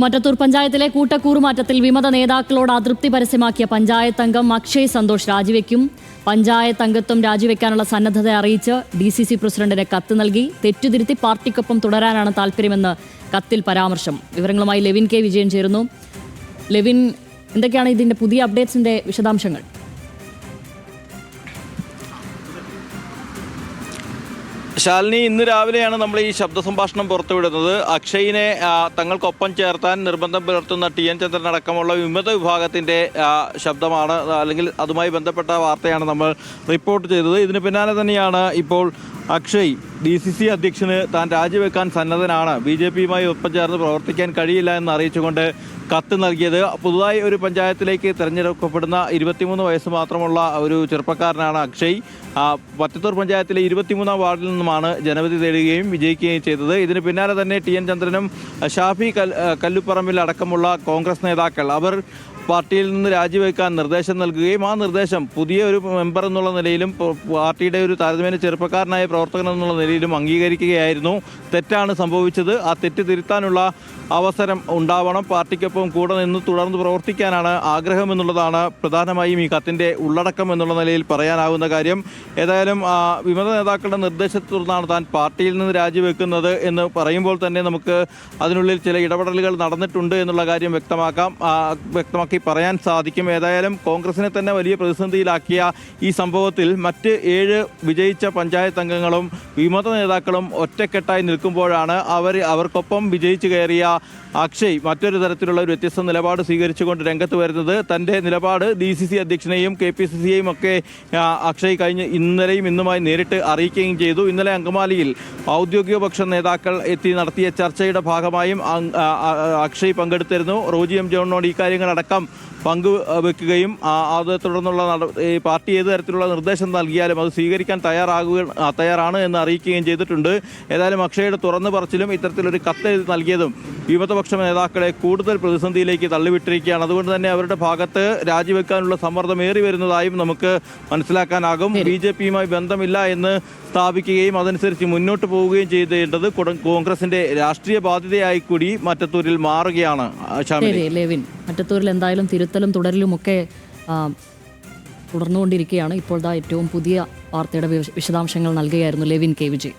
മറ്റത്തൂർ പഞ്ചായത്തിലെ കൂട്ടക്കൂറുമാറ്റത്തിൽ വിമത നേതാക്കളോട് അതൃപ്തി പരസ്യമാക്കിയ പഞ്ചായത്ത് അംഗം അക്ഷയ് സന്തോഷ് രാജിവെക്കും. പഞ്ചായത്ത് അംഗത്വം രാജിവെക്കാനുള്ള സന്നദ്ധത അറിയിച്ച് ഡി സി സി പ്രസിഡന്റിന് കത്ത് നൽകി. തെറ്റുതിരുത്തി പാർട്ടിക്കൊപ്പം തുടരാനാണ് താല്പര്യമെന്ന് കത്തിൽ പരാമർശം. വിവരങ്ങളുമായി ലെവിൻ കെ വിജയൻ ചേരുന്നു. ലെവിൻ എന്തൊക്കെയാണ് ഇതിന്റെ പുതിയ അപ്ഡേറ്റ്സിന്റെ വിശദാംശങ്ങൾ? ശാലിനി ഇന്ന് രാവിലെയാണ് നമ്മൾ ഈ ശബ്ദ സംഭാഷണം പുറത്തുവിടുന്നത്. അക്ഷയിനെ തങ്ങൾക്കൊപ്പം ചേർത്താൻ നിർബന്ധം പുലർത്തുന്ന ടി എൻ ചന്ദ്രൻ അടക്കമുള്ള വിമത വിഭാഗത്തിന്റെ ശബ്ദമാണ്. അല്ലെങ്കിൽ അതുമായി ബന്ധപ്പെട്ട വാർത്തയാണ് നമ്മൾ റിപ്പോർട്ട് ചെയ്തത്. ഇതിന് പിന്നാലെ തന്നെയാണ് ഇപ്പോൾ അക്ഷയ് ഡി സി സി അധ്യക്ഷന് താൻ രാജിവെക്കാൻ സന്നദ്ധനാണ്. ബി ജെ പിയുമായി ഒപ്പം ചേർന്ന് പ്രവർത്തിക്കാൻ കഴിയില്ല എന്ന് അറിയിച്ചുകൊണ്ട് കത്ത് നൽകിയത്. പുതുതായി ഒരു പഞ്ചായത്തിലേക്ക് തിരഞ്ഞെടുക്കപ്പെടുന്ന ഇരുപത്തിമൂന്ന് വയസ്സ് മാത്രമുള്ള ഒരു ചെറുപ്പക്കാരനാണ് അക്ഷയ്. പറ്റത്തൂർ പഞ്ചായത്തിലെ ഇരുപത്തിമൂന്നാം വാർഡിൽ നിന്നുമാണ് ജനവിധി തേടുകയും വിജയിക്കുകയും ചെയ്തത്. ഇതിന് പിന്നാലെ തന്നെ ടി എൻ ചന്ദ്രനും ഷാഫി കല്ലുപ്പറമ്പിൽ അടക്കമുള്ള കോൺഗ്രസ് നേതാക്കൾ. അവർ പാർട്ടിയിൽ നിന്ന് രാജിവെക്കാൻ നിർദ്ദേശം നൽകുകയും ആ നിർദ്ദേശം പുതിയ ഒരു മെമ്പർ എന്നുള്ള നിലയിലും പാർട്ടിയുടെ ഒരു താരതമ്യേന ചെറുപ്പക്കാരനായ പ്രവർത്തകൻ എന്നുള്ള നിലയിലും അംഗീകരിക്കുകയായിരുന്നു. തെറ്റാണ് സംഭവിച്ചത്. ആ തെറ്റ് തിരുത്താനുള്ള അവസരം ഉണ്ടാവണം. പാർട്ടിക്കൊപ്പം കൂടെ നിന്ന് തുടർന്ന് പ്രവർത്തിക്കാനാണ് ആഗ്രഹമെന്നുള്ളതാണ് പ്രധാനമായും ഈ കത്തിന്റെ ഉള്ളടക്കം എന്നുള്ള നിലയിൽ പറയാനാവുന്ന കാര്യം. ഏതായാലും വിമത നേതാക്കളുടെ നിർദ്ദേശത്തെ തുടർന്നാണ് താൻ പാർട്ടിയിൽ നിന്ന് രാജിവെക്കുന്നത് എന്ന് പറയുമ്പോൾ തന്നെ നമുക്ക് അതിനുള്ളിൽ ചില ഇടപെടലുകൾ നടന്നിട്ടുണ്ട് എന്നുള്ള കാര്യം വ്യക്തമാക്കാം. വ്യക്തമാക്കി പറയാൻ സാധിക്കും. ഏതായാലും കോൺഗ്രസിനെ തന്നെ വലിയ പ്രതിസന്ധിയിലാക്കിയ ഈ സംഭവത്തിൽ മറ്റ് ഏഴ് വിജയിച്ച പഞ്ചായത്ത് അംഗങ്ങളും വിമത നേതാക്കളും ഒറ്റക്കെട്ടായി നിൽക്കുമ്പോഴാണ് അവർ അവർക്കൊപ്പം വിജയിച്ചു കയറിയ അക്ഷയ് മറ്റൊരു തരത്തിലുള്ള ഒരു വ്യത്യസ്ത നിലപാട് സ്വീകരിച്ചുകൊണ്ട് രംഗത്ത് വരുന്നത്. തന്റെ നിലപാട് ഡി സി സി അധ്യക്ഷനെയും കെ പി സി സിയെയും ഒക്കെ അക്ഷയ് കഴിഞ്ഞ് ഇന്നലെയും ഇന്നുമായി നേരിട്ട് അറിയിക്കുകയും ചെയ്തു. ഇന്നലെ അങ്കമാലിയിൽ ഔദ്യോഗിക പക്ഷ നേതാക്കൾ എത്തി നടത്തിയ ചർച്ചയുടെ ഭാഗമായും അക്ഷയ് പങ്കെടുത്തിരുന്നു. റോജി എം ജോണിനോട് ഈ കാര്യങ്ങളടക്കം പങ്കുവെക്കുകയും അത് തുടർന്നുള്ള പാർട്ടി ഏത് തരത്തിലുള്ള നിർദ്ദേശം നൽകിയാലും അത് സ്വീകരിക്കാൻ തയ്യാറാകുക തയ്യാറാണ് എന്ന് അറിയിക്കുകയും ചെയ്തിട്ടുണ്ട്. ഏതായാലും അക്ഷയുടെ തുറന്നു പറച്ചിലും ഇത്തരത്തിലൊരു കത്ത് നൽകിയതും വിമതപക്ഷ നേതാക്കളെ കൂടുതൽ പ്രതിസന്ധിയിലേക്ക് തള്ളിവിട്ടിരിക്കുകയാണ്. അതുകൊണ്ട് തന്നെ അവരുടെ ഭാഗത്ത് രാജിവെക്കാനുള്ള സമ്മർദ്ദം ഏറി വരുന്നതായും നമുക്ക് മനസ്സിലാക്കാനാകും. ബി ജെ പിയുമായി ബന്ധമില്ല എന്ന് സ്ഥാപിക്കുകയും അതനുസരിച്ച് മുന്നോട്ട് പോവുകയും ചെയ്തേണ്ടത് കോൺഗ്രസിന്റെ രാഷ്ട്രീയ ബാധ്യതയായി കൂടി മറ്റത്തൂരിൽ മാറുകയാണ് ലെവിൻ. മറ്റത്തൂരിൽ എന്തായാലും തിരുത്തലും തുടരലും ഒക്കെ തുടർന്നുകൊണ്ടിരിക്കുകയാണ്. ഇപ്പോൾ ദാ ഏറ്റവും പുതിയ വാർത്തയുടെ വിശദാംശങ്ങൾ നൽകുകയായിരുന്നു ലെവിൻ കെ വിജയ്.